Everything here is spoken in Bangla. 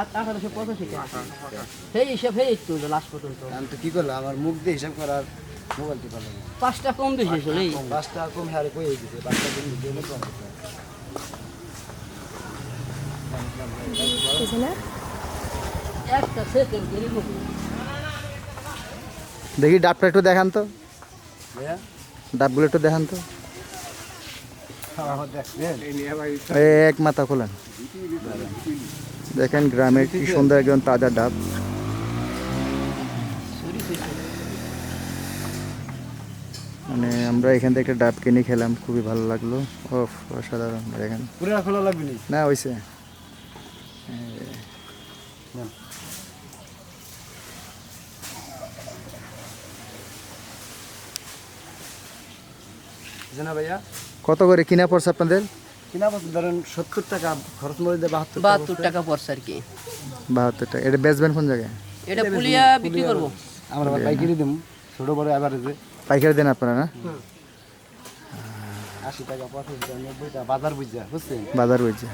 আঠারোশো পঁচাশি সেই হিসাব সেই তো লাস্ট পর্যন্ত। আমি তো কি করলাম আমার মুখ দিয়ে হিসাব করার মোবাইল পাঁচটা কম বেশি পাঁচটা কম হারে কই দিছে পাঁচটা দিন দিলে কম একটা সেকেন্ড দেখি ডাবটা একটু দেখান তো। ভাইয়া ডাবগুলো একটু দেখান তো। আমার এক মাথা খোলেন। দেখেন গ্রামের কি সুন্দর একজন তাজা ডাব। মানে আমরা এখান থেকে একটা ডাব কিনে খেলাম খুবই ভালো লাগল। ও অসাধারণ দেখেন। নি? না হয়েছে ভাইয়া? কত করে কিনা পড়ছে আপনাদের? কিনা বছর ধরেন সত্তর টাকা খরচ মরে দেয় বাহাত্তর টাকা বাহাত্তর টাকা পড়ছে আর কি। বাহাত্তর টাকা। এটা বেচবেন কোন জায়গায়? এটা পুলিয়া বিক্রি করব। আমরা পাইকারি দিম ছোট বড় অ্যাভারেজে পাইকারি দেন আপনারা না? আশি টাকা পঁচাশি টাকা নব্বই টাকা বাজার বুঝা বুঝছেন? বাজার হয়েছে